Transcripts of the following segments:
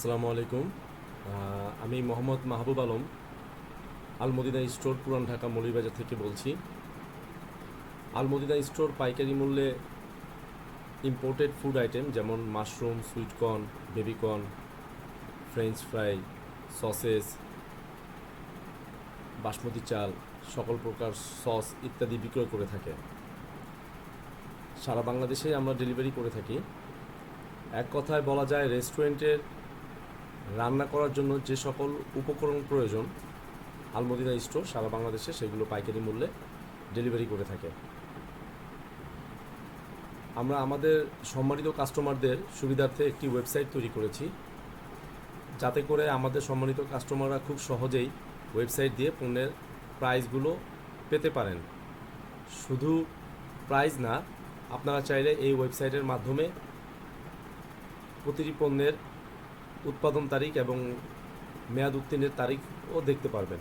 আসসালামু আলাইকুম। আমি মোহাম্মদ মাহবুব আলম, আলমদিনা স্টোর পুরান ঢাকা মৌলিবাজার থেকে বলছি। আলমদিনা স্টোর পাইকারি মূল্যে ইম্পোর্টেড ফুড আইটেম যেমন mushroom sweetcorn babycorn French fry sausages basmati চাল, সকল প্রকার সস ইত্যাদি বিক্রয় করে থাকে। সারা বাংলাদেশে আমরা ডেলিভারি করে থাকি। এক কথায় বলা যায় রেস্টুরেন্টের রান্না করার জন্য যে সকল উপকরণ প্রয়োজন, আলমদিনা স্টোর সারা বাংলাদেশে সেগুলো পাইকারি মূল্যে ডেলিভারি করে থাকে। আমরা আমাদের সম্মানিত কাস্টমারদের সুবিধার্থে একটি ওয়েবসাইট তৈরি করেছি। যাতে করে আমাদের সম্মানিত কাস্টমাররা খুব সহজেই ওয়েবসাইট দিয়ে পণ্যের প্রাইসগুলো পেতে পারেন। শুধু প্রাইস না, আপনারা চাইলে এই ওয়েবসাইটের মাধ্যমে প্রতিটি পণ্যের উৎপাদন তারিখ এবং মেয়াদ উত্তীর্ণের তারিখও দেখতে পারবেন।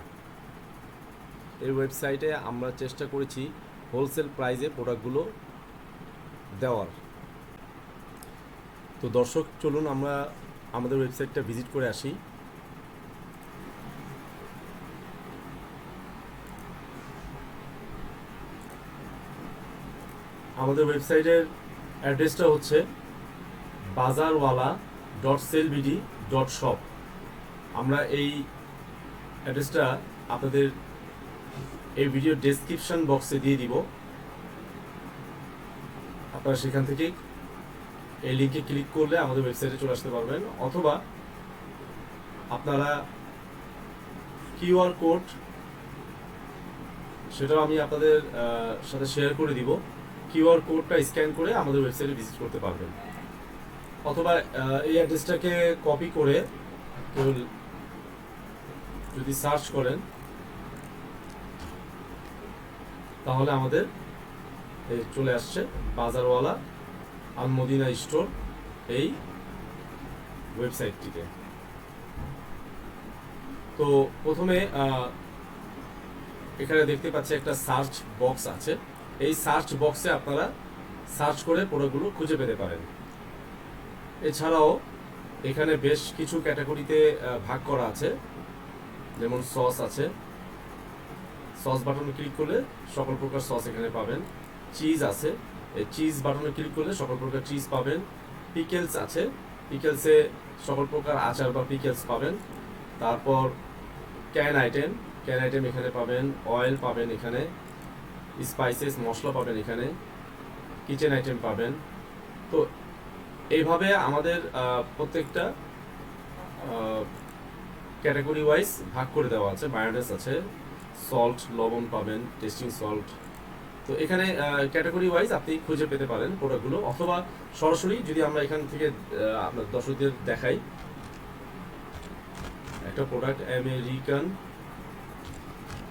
এই ওয়েবসাইটে আমরা চেষ্টা করেছি হোলসেল প্রাইজে প্রোডাক্টগুলো দেওয়ার। তো দর্শক, চলুন আমরা আমাদের ওয়েবসাইটটা ভিজিট করে আসি। আমাদের ওয়েবসাইটের অ্যাড্রেসটা হচ্ছে Bazarwala dot sellbd dot shop আমরা এই অ্যাড্রেসটা আপনাদের এই ভিডিও ডেসক্রিপশন বক্সে দিয়ে দিব। আপনারা সেখান থেকে এই লিঙ্কে ক্লিক করলে আমাদের ওয়েবসাইটে চলে আসতে পারবেন। অথবা আপনারা কিউআর কোড সেটাও আমি আপনাদের সাথে শেয়ার করে দিব। কিউআর কোডটা স্ক্যান করে আমাদের ওয়েবসাইটে ভিজিট করতে পারবেন। অথবা এই অ্যাড্রেসটাকে কপি করে যদি সার্চ করেন, তাহলে আমাদের চলে আসছে বাজারওয়ালা আলমদিনা স্টোর এই ওয়েবসাইটটিতে। তো প্রথমে এখানে দেখতে পাচ্ছি একটা সার্চ বক্স আছে। এই সার্চ বক্সে আপনারা সার্চ করে প্রোডাক্টগুলো খুঁজে পেতে পারেন। এছাড়াও এখানে বেশ কিছু ক্যাটাগরিতে ভাগ করা আছে। যেমন সস আছে। সস বাটনে ক্লিক করলে সকল প্রকার সস এখানে পাবেন। চিজ আছে। এই চিজ বাটনে ক্লিক করলে সকল প্রকার চিজ পাবেন। পিকেলস আছে। পিকেলসে সকল প্রকার আচার বা পিকেলস পাবেন। তারপর ক্যান আইটেম। ক্যান আইটেম এখানে পাবেন। অয়েল পাবেন এখানে। স্পাইসেস, মশলা পাবেন এখানে। কিচেন আইটেম পাবেন। তো এইভাবে আমাদের প্রত্যেকটা ক্যাটাগরি ওয়াইজ ভাগ করে দেওয়া আছে। মায়োনেস আছে সল্ট লবণ পাবেন টেস্টিং সল্ট তো এখানে ক্যাটাগরি ওয়াইজ আপনি খুঁজে পেতে পারেন প্রোডাক্টগুলো অথবা সরাসরি যদি আমরা এখান থেকে আপনার দর্শকদের দেখাই। একটা প্রোডাক্ট আমেরিকান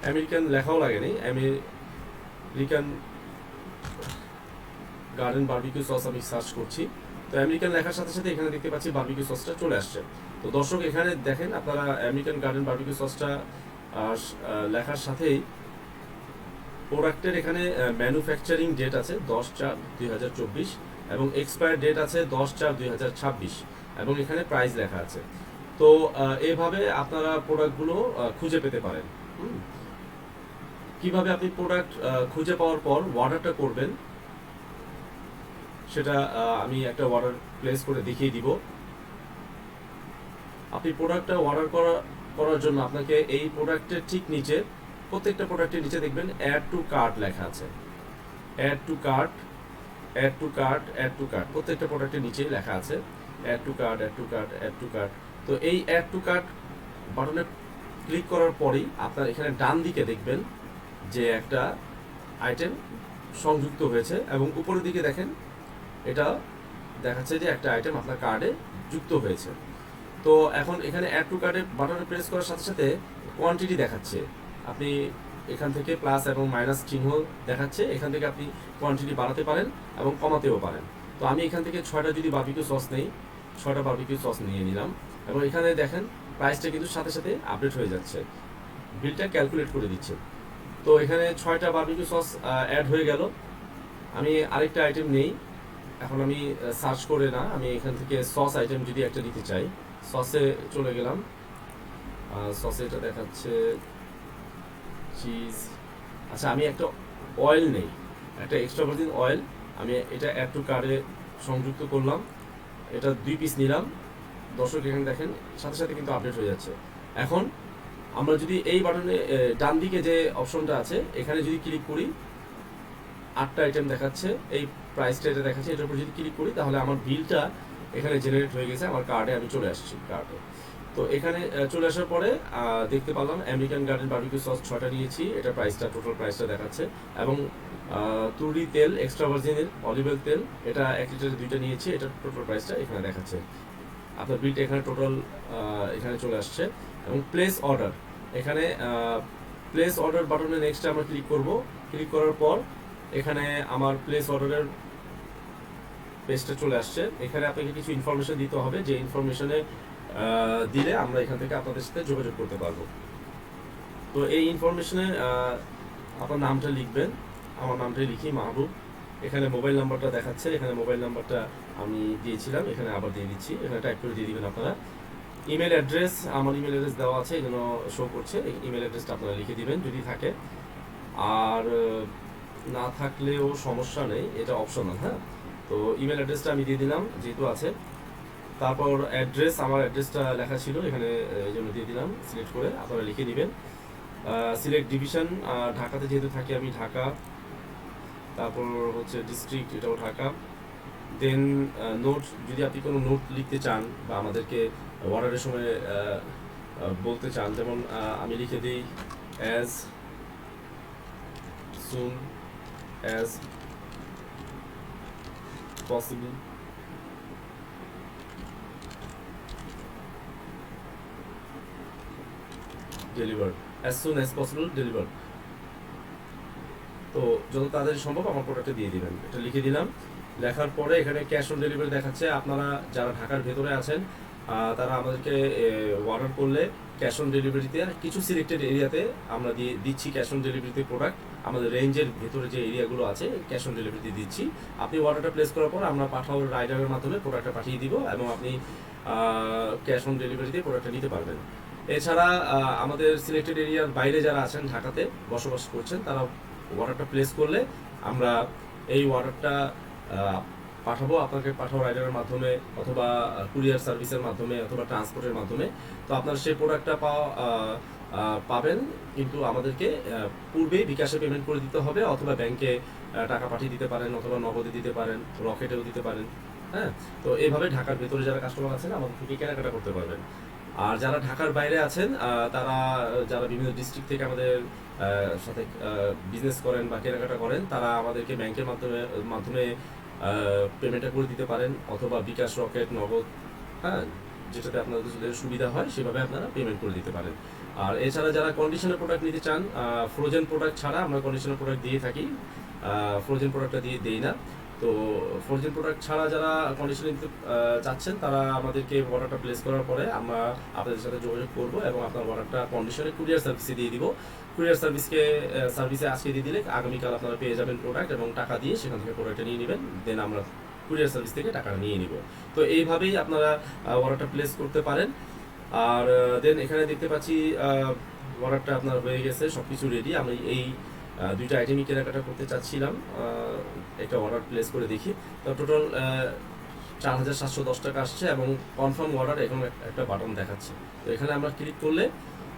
আমেরিকান লেখাও লাগেনি। আমেরিকান গার্ডেন বার্বিকিউ সস আমি সার্চ করছি। তো আমেরিকান লেখার সাথে সাথে এখানে দেখতে পাচ্ছি বার্বিকিউ সসটা চলে আসছে। তো দর্শক, এখানে দেখেন আপনারা আমেরিকান গার্ডেন বার্বিকিউ সসটা লেখার সাথেই প্রোডাক্টের এখানে ম্যানুফ্যাকচারিং ডেট আছে দশ চার দুই এবং এক্সপায়ার ডেট আছে দশ চার দুই এবং এখানে প্রাইস লেখা আছে। তো এভাবে আপনারা প্রোডাক্টগুলো খুঁজে পেতে পারেন। কীভাবে আপনি প্রোডাক্ট খুঁজে পাওয়ার পর অর্ডারটা করবেন? সেটা আমি একটা অর্ডার প্লেস করে দেখিয়ে দিব। আপনি প্রোডাক্টটা অর্ডার করা, করার জন্য আপনাকে এই প্রোডাক্টের ঠিক নিচে, প্রত্যেকটা প্রোডাক্টের নিচে দেখবেন অ্যাড টু কার্ট লেখা আছে। Add to cart add to cart add to cart প্রত্যেকটা প্রোডাক্টের নিচে লেখা আছে। Add to cart add to cart add to cart তো এই অ্যাড টু কার্ট বাটনে ক্লিক করার পরেই আপনার এখানে ডান দিকে দেখবেন যে একটা আইটেম সংযুক্ত হয়েছে এবং উপরের দিকে দেখেন এটা দেখাচ্ছে যে একটা আইটেম আপনার কার্ডে যুক্ত হয়েছে। তো এখন এখানে অ্যাড টু কার্ডে বাটনে প্রেস করার সাথে সাথে কোয়ান্টিটি দেখাচ্ছে। আপনি এখান থেকে প্লাস এবং মাইনাস চিহ্ন দেখাচ্ছে, এখান থেকে আপনি কোয়ান্টিটি বাড়াতে পারেন এবং কমাতেও পারেন। তো আমি এখান থেকে ছয়টা যদি বার্বিকিউ সস নেই, ছয়টা বার্বিকিউ সস নিয়ে নিলাম এবং এখানে দেখেন প্রাইসটা কিন্তু সাথে সাথে আপডেট হয়ে যাচ্ছে। বিলটা ক্যালকুলেট করে দিচ্ছে। তো এখানে ছয়টা বার্বিকিউ সস অ্যাড হয়ে গেল। আমি আরেকটা আইটেম নেই। এখন আমি সার্চ করে না, আমি এখান থেকে সস আইটেম যদি একটা নিতে চাই সসে চলে গেলাম। সসে এটা দেখাচ্ছে চিজ আচ্ছা আমি একটা অয়েল নেই, একটা এক্সট্রা ভার্জিন অয়েল আমি এটা অ্যাড টু কার্ডে সংযুক্ত করলাম, এটা দুই পিস নিলাম। দর্শক, এখানে দেখেন, সাথে সাথে কিন্তু আপডেট হয়ে যাচ্ছে। এখন আমরা যদি এই বাটনে ডান দিকে যে অপশনটা আছে, এখানে যদি ক্লিক করি, আটটা আইটেম দেখাচ্ছে, এই প্রাইসটা এটা দেখাচ্ছে, এটার উপর যদি ক্লিক করি, তাহলে আমার বিলটা এখানে জেনারেট হয়ে গেছে, আমার কার্ডে আমি চলে আসছি কার্ডে তো এখানে চলে আসার পরে দেখতে পেলাম আমেরিকান গার্ডেন বারবিকিউ সস ছটা নিয়েছি, এটা প্রাইসটা টোটাল প্রাইসটা দেখাচ্ছে। এবং তুরি তেল এক্সট্রা ভার্জিনের অলিভ অয়েল তেল, এটা এক লিটারের দুইটা নিয়েছি, এটা টোটাল প্রাইসটা এখানে দেখাচ্ছে। আপনার বিলটা এখানে টোটাল এখানে চলে আসছে। এবং প্লেস অর্ডার এখানে প্লেস অর্ডার বাটনে নেক্সট আমরা ক্লিক করব। ক্লিক করার পর এখানে আমার প্লেস অর্ডারের পেজটা চলে আসছে। এখানে আপনাকে কিছু ইনফরমেশন দিতে হবে। যে ইনফরমেশনে দিলে আমরা এখান থেকে আপনাদের সাথে যোগাযোগ করতে পারব। তো এই ইনফরমেশনে আপনার নামটা লিখবেন। আমার নামটা লিখি, মাহবুব। এখানে মোবাইল নাম্বারটা দেখাচ্ছে। এখানে মোবাইল নাম্বারটা আমি দিয়েছিলাম। এখানে আবার দিয়ে দিচ্ছি। এখানে টাইপ করে দিয়ে দিবেন আপনারা। ইমেল অ্যাড্রেস আমার ইমেল অ্যাড্রেস দেওয়া আছে এই জন্য শো করছে ইমেল অ্যাড্রেসটা আপনারা লিখে দিবেন, যদি থাকে। আর না থাকলেও সমস্যা নেই, এটা অপশনাল হ্যাঁ? তো ইমেল অ্যাড্রেসটা আমি দিয়ে দিলাম, যেহেতু আছে। তারপর অ্যাড্রেস আমার অ্যাড্রেসটা লেখা ছিল, এখানে এই জন্য দিয়ে দিলাম সিলেক্ট করে আপনারা লিখে দিবেন। সিলেক্ট ডিভিশন ঢাকাতে যেহেতু থাকি আমি ঢাকা, তারপর হচ্ছে ডিস্ট্রিক্ট এটাও ঢাকা। দেন নোট যদি আপনি কোনো নোট লিখতে চান, বা আমাদেরকে অর্ডারের সময় বলতে চান, যেমন আমি লিখে দিই as soon as possible deliver as soon as possible deliver তো যত তাড়াতাড়ি সম্ভব আমার প্রোডাক্টটা দিয়ে দিবেন। এটা লিখে দিলাম। লেখার পরে এখানে ক্যাশ অন ডেলিভারি দেখাচ্ছে। আপনারা যারা ঢাকার ভেতরে আছেন তারা আমাদেরকে অর্ডার করলে ক্যাশ অন ডেলিভারিতে কিছু সিলেক্টেড এরিয়াতে আমরা দিয়ে দিচ্ছি ক্যাশ অন ডেলিভারিতে প্রোডাক্ট আমাদের রেঞ্জের ভেতরে যে এরিয়াগুলো আছে ক্যাশ অন ডেলিভারিতে দিচ্ছি। আপনি অর্ডারটা প্লেস করার পর আমরা পাঠাও রাইডারের মাধ্যমে প্রোডাক্টটা পাঠিয়ে দিব এবং আপনি ক্যাশ অন ডেলিভারিতে প্রোডাক্টটা নিতে পারবেন। এছাড়া আমাদের সিলেক্টেড এরিয়ার বাইরে যারা আছেন ঢাকাতে বসবাস করছেন, তারা অর্ডারটা প্লেস করলে আমরা এই অর্ডারটা পাঠাবো। আপনাকে পাঠাও রাইডারের মাধ্যমে অথবা কুরিয়ার সার্ভিসের মাধ্যমে অথবা ট্রান্সপোর্টের মাধ্যমে। তো আপনার সেই প্রোডাক্টটা পাওয়া পাবেন, কিন্তু আমাদেরকে পূর্বেই বিকাশে পেমেন্ট করে দিতে হবে, অথবা ব্যাংকে টাকা পাঠিয়ে দিতে পারেন, অথবা নগদে দিতে পারেন, রকেটেও দিতে পারেন হ্যাঁ? তো এইভাবে ঢাকার ভেতরে যারা কাস্টমার আছেন, আমাদের থেকে কেনাকাটা করতে পারবেন। আর যারা ঢাকার বাইরে আছেন তারা, যারা বিভিন্ন ডিস্ট্রিক্ট থেকে আমাদের সাথে বিজনেস করেন বা কেনাকাটা করেন, তারা আমাদেরকে ব্যাংকের মাধ্যমে মাধ্যমে পেমেন্টটা করে দিতে পারেন, অথবা বিকাশ রকেট, নগদ হ্যাঁ? যেটাতে আপনাদের সুবিধা হয়, সেভাবে আপনারা পেমেন্ট করে দিতে পারেন। আর এছাড়া যারা কন্ডিশনার প্রোডাক্ট নিতে চান ফ্রোজেন প্রোডাক্ট ছাড়া আমরা কন্ডিশনার প্রোডাক্ট দিয়ে থাকি। ফ্রোজেন প্রোডাক্টটা দিয়ে দেই না। তো ফ্রোজেন প্রোডাক্ট ছাড়া যারা কন্ডিশনার নিতে চাচ্ছেন, তারা আমাদেরকে অর্ডারটা প্লেস করার পরে আমরা আপনাদের সাথে যোগাযোগ করব এবং আপনার অর্ডারটা কন্ডিশনে কুরিয়ার সার্ভিসে দিয়ে দিব। কুরিয়ার সার্ভিসকে সার্ভিসে আজকে দিয়ে দিলে আগামীকাল আপনারা পেয়ে যাবেন প্রোডাক্ট এবং টাকা দিয়ে সেখান থেকে প্রোডাক্টটা নিয়ে নেবেন। দেন আমরা কুরিয়ার সার্ভিস থেকে টাকাটা নিয়ে নিব। তো এইভাবেই আপনারা অর্ডারটা প্লেস করতে পারেন। আর দেন এখানে দেখতে পাচ্ছি অর্ডারটা আপনার হয়ে গেছে সব কিছু রেডি আমি এই দুইটা আইটেমই কেনাকাটা করতে চাচ্ছিলাম একটা অর্ডার প্লেস করে দেখি। তো টোটাল চার হাজার সাতশো দশ টাকা আসছে এবং কনফার্ম অর্ডার এখন একটা বাটন দেখাচ্ছে। তো এখানে আমরা ক্লিক করলে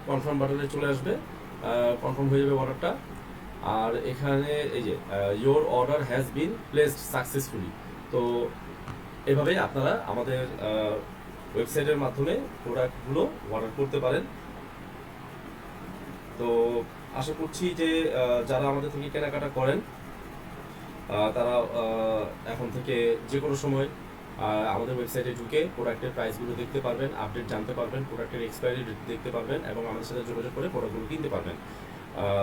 কনফার্ম বাটনে চলে আসবে কনফার্ম হয়ে যাবে অর্ডারটা আর এখানে এই যে your order has been placed successfully তো এভাবে আপনারা আমাদের ওয়েবসাইটের মাধ্যমে প্রোডাক্টগুলো অর্ডার করতে পারেন। তো আশা করছি যে যারা আমাদের থেকে কেনাকাটা করেন তারা এখন থেকে যে কোনো সময় আমাদের ওয়েবসাইটে ঢুকে প্রোডাক্টের প্রাইসগুলো দেখতে পারবেন, আপডেট জানতে পারবেন, প্রোডাক্টের এক্সপায়ারি ডেট দেখতে পারবেন এবং আমাদের সাথে যোগাযোগ করে প্রোডাক্টগুলো কিনতে পারবেন।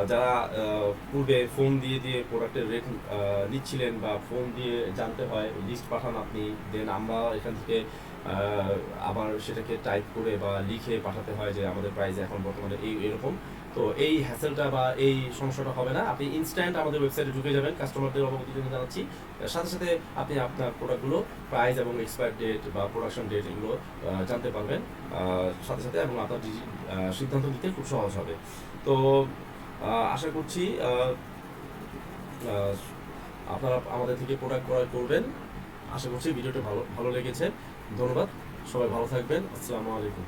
যারা পূর্বে ফোন দিয়ে দিয়ে প্রোডাক্টের রেট নিচ্ছিলেন বা ফোন দিয়ে জানতে হয় লিস্ট পাঠান আপনি দেন আমরা এখান থেকে আবার সেটাকে টাইপ করে বা লিখে পাঠাতে হয় যে আমাদের প্রাইস এখন বর্তমানে এই, এরকম। তো এই হ্যাসেলটা বা এই সমস্যাটা হবে না। আপনি ইনস্ট্যান্ট আমাদের ওয়েবসাইটে ঢুকে যাবেন কাস্টমারদের অবগতির জন্য জানাচ্ছি। সাথে সাথে আপনি আপনার প্রোডাক্টগুলো প্রাইস এবং এক্সপায়ার ডেট বা প্রোডাকশন ডেট এগুলো জানতে পারবেন। সাথে সাথে এবং আপনার সিদ্ধান্ত নিতে খুব সহজ হবে। তো আশা করছি আপনারা আমাদের থেকে প্রোডাক্ট ক্রয় করবেন। আশা করছি ভিডিওটা ভালো ভালো লেগেছে। ধন্যবাদ। সবাই ভালো থাকবেন। আসসালামু আলাইকুম।